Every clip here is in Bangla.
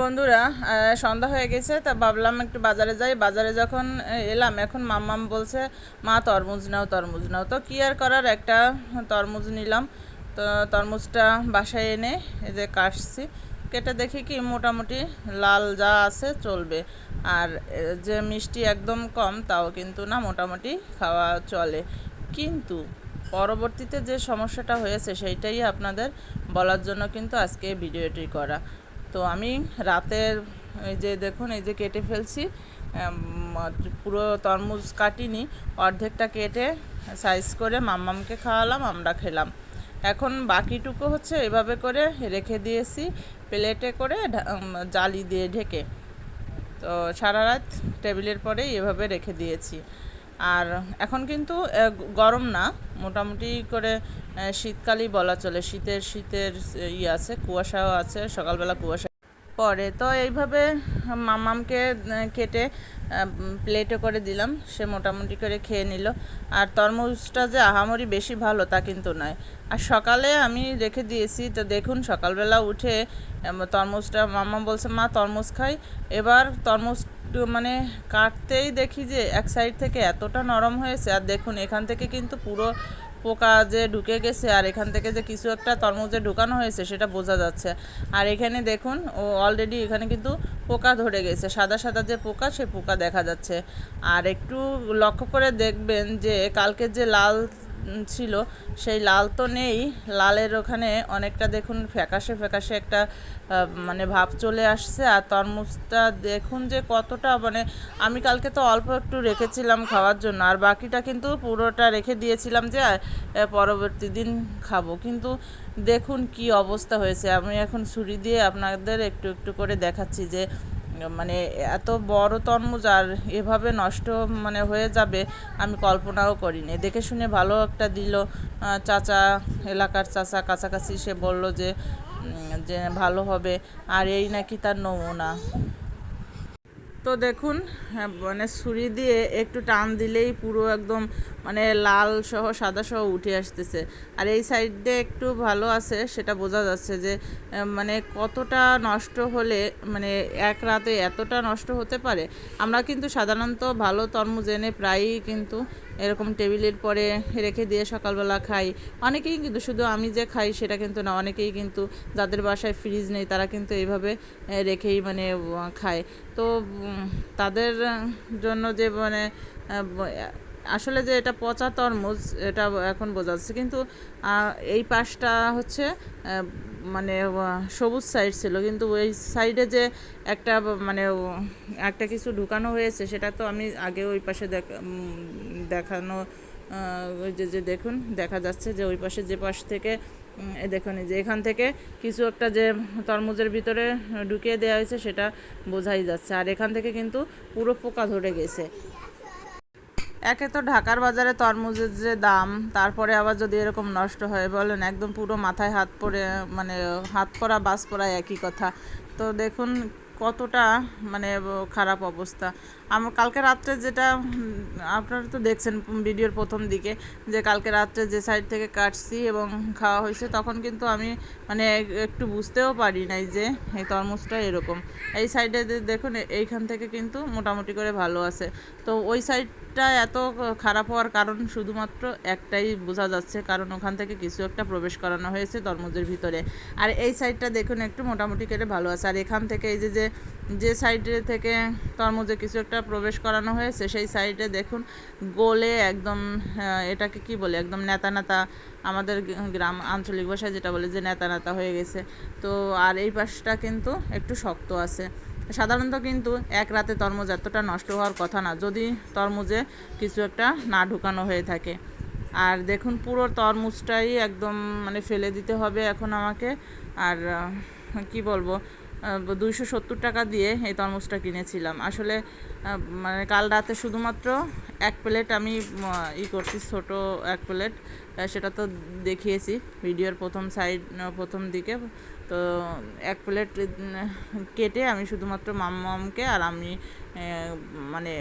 বন্ধুরা সন্ধ্যা হয়ে গেছে, তা ভাবলাম একটু বাজারে যাই। বাজারে যখন এলাম, এখন মাম্মাম বলছে, মা, তরমুজ নাও তরমুজ নাও। তো কি আর করার, একটা তরমুজ নিলাম। তো তরমুজটা বাসায় এনে এই যে কাটছি। কেটে দেখি কি, মোটামুটি লাল যা আছে চলবে। আর যে মিষ্টি একদম কম, তাও কিন্তু না মোটামুটি খাওয়া চলে। কিন্তু পরবর্তীতে যে সমস্যাটা হয়েছে, সেইটাই আপনাদের বলার জন্য কিন্তু আজকে ভিডিওটি করা। তো আমি রাতের, এই যে দেখুন, এই যে কেটে ফেলছি পুরো তরমুজ কাটিনি, অর্ধেকটা কেটে সাইজ করে মাম্মামকে খাওয়ালাম, আমরা খেলাম। এখন বাকিটুকু হচ্ছে এভাবে করে রেখে দিয়েছি, প্লেটে করে জালি দিয়ে ঢেকে। তো সারা রাত টেবিলের পরেই এভাবে রেখে দিয়েছি। আর এখন কিন্তু গরম না, মোটামুটি করে শীতকালই বলা চলে। শীতের শীতের ইয়ে আছে, কুয়াশাও আছে, সকালবেলা কুয়াশা পরে। তো এইভাবে মামামকে কেটে প্লেটে করে দিলাম। সে মোটামুটি করে খেয়ে নিল। আর তরমুজটা যে আহামরি বেশি ভালো তা কিন্তু নয়। আর সকালে আমি রেখে দিয়েছি। তো দেখুন, সকালবেলা উঠে তরমুজটা মামা বলছে, মা, তরমুজ খাই। এবার তরমুজ মানে কাটতেই দেখি যে এক সাইড থেকে এতটা নরম হয়েছে। আর দেখুন, এখান থেকে কিন্তু পুরো পোকা যে ঢুকে গেছে আর এখান থেকে যে কিছু একটা তরমুজে ঢুকানো হয়েছে, সেটা বোঝা যাচ্ছে। আর এখানে দেখুন, ও অলরেডি এখানে কিন্তু পোকা ধরে গেছে। সাদা সাদা যে পোকা, সে পোকা দেখা যাচ্ছে। আর একটু লক্ষ্য করে দেখবেন যে, কালকে যে লাল ছিল, সেই লাল তো নেই। লালের ওখানে অনেকটা দেখুন ফ্যাকাশে ফ্যাকাশে একটা মানে ভাব চলে আসছে। আর তরমুজটা দেখুন যে কতটা মানে আমি কালকে তো অল্প একটু রেখেছিলাম খাওয়ার জন্য। আর বাকিটা কিন্তু পুরোটা রেখে দিয়েছিলাম যে পরবর্তী দিন খাব। কিন্তু দেখুন কি অবস্থা হয়েছে। আমি এখন ছুরি দিয়ে আপনাদের একটু একটু করে দেখাচ্ছি যে মানে এত বড় তরমুজ আর এভাবে নষ্ট মানে হয়ে যাবে, আমি কল্পনাও করিনি। দেখে শুনে ভালো একটা দিল চাচা, এলাকার চাচা কাছাকাছি সে বলল যে যে ভালো হবে, আর এই নাকি তার নমুনা। তো দেখুন হ্যাঁ, মানে ছুরি দিয়ে একটু টান দিলেই পুরো একদম মানে লাল সহ সাদা সহ উঠে আসতেছে। আর এই সাইডে একটু ভালো আছে সেটা বোঝা যাচ্ছে যে মানে কতটা নষ্ট হলে মানে এক রাতে এতটা নষ্ট হতে পারে। আমরা কিন্তু সাধারণত ভালো তরমুজ এনে প্রায়ই কিন্তু এরকম টেবিলের পরে রেখে দিয়ে সকালবেলা খাই। অনেকেই কিন্তু শুধু আমি যে খাই সেটা কিন্তু না, অনেকেই কিন্তু যাদের বাসায় ফ্রিজ নেই তারা কিন্তু এইভাবে রেখেই মানে খায়। তো তাদের জন্য যে মানে আসলে যে এটা পচা তরমুজ, এটা এখন বোঝা যাচ্ছে। কিন্তু এই পাশটা হচ্ছে মানে সবুজ সাইড ছিল। কিন্তু ওই সাইডে যে একটা মানে একটা কিছু ঢুকানো হয়েছে, সেটা তো আমি আগে ওই পাশে দেখ দেখানো ওই যে যে দেখুন, দেখা যাচ্ছে যে ওই পাশে যে পাশ থেকে দেখুন যে এখান থেকে কিছু একটা যে তরমুজের ভিতরে ঢুকিয়ে দেওয়া হয়েছে, সেটা বোঝাই যাচ্ছে। আর এখান থেকে কিন্তু পুরো পোকা ধরে গেছে। একে তো ঢাকার বাজারে তরমুজের যে দাম, তারপরে আবার যদি এরকম নষ্ট হয়, বলেন একদম পুরো মাথায় হাত পড়ে মানে হাত পরা, বাস পড়া একই কথা। তো দেখুন কতটা মানে খারাপ অবস্থা। আমার কালকে রাত্রে যেটা, আপনারা তো দেখছেন ভিডিওর প্রথম দিকে, যে কালকে রাত্রে যে সাইড থেকে কাটছি এবং খাওয়া হয়েছে, তখন কিন্তু আমি মানে একটু বুঝতেও পারি নাই যে এই তরমুজটা এরকম। এই সাইডে দেখুন এইখান থেকে কিন্তু মোটামুটি করে ভালো আছে। তো ওই সাইডটা এত খারাপ হওয়ার কারণ শুধুমাত্র একটাই বোঝা যাচ্ছে, কারণ ওখান থেকে কিছু একটা প্রবেশ করানো হয়েছে তরমুজের ভিতরে। আর এই সাইডটা দেখুন, একটু মোটামুটি করে ভালো আছে। আর এখান থেকে এই যে যে যে সাইডে থেকে তরমুজে কিছু একটা প্রবেশ করানো হয়েছে, সেই সাইডে দেখুন, গোলে একদম এটাকে কি বলে, একদম নেতা নেতা আমাদের গ্রাম আঞ্চলিক ভাষায় যেটা বলে যে নেতা নেতা হয়ে গেছে। তো আর এই পাশটা কিন্তু একটু শক্ত আছে। সাধারণত কিন্তু এক রাতে তরমুজ এতটা নষ্ট হওয়ার কথা না, যদি তরমুজে কিছু একটা না ঢুকানো হয়ে থাকে। আর দেখুন, পুরো তরমুজটাই একদম মানে ফেলে দিতে হবে এখন আমাকে। আর কি বলব? দুইশো সত্তর টাকা দিয়ে এই তরমুজটা কিনেছিলাম। আসলে মানে কাল রাতে শুধুমাত্র এক প্লেট আমি ই করছি, ছোট এক প্লেট। সেটা তো দেখিয়েছি ভিডিওর প্রথম সাইড প্রথম দিকে। তো এক প্লেট কেটে আমি শুধুমাত্র মাম্মামকে আর আমি মানে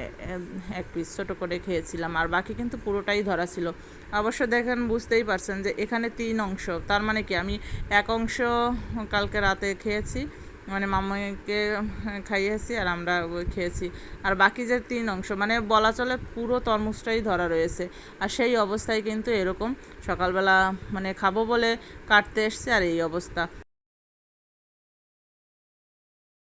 এক পিস ছোটো করে খেয়েছিলাম। আর বাকি কিন্তু পুরোটাই ধরা ছিল। অবশ্য দেখেন, বুঝতেই পারছেন যে এখানে তিন অংশ। তার মানে কি, আমি এক অংশ কালকে রাতে খেয়েছি মানে মামাকে খাইয়েছি আর আমরা খেয়েছি। আর বাকি যে তিন অংশ মানে বলা চলে পুরো তরমুজটাই ধরা রয়েছে। আর সেই অবস্থায় কিন্তু এরকম সকালবেলা মানে খাব বলে কাটতে এসছে আর এই অবস্থা।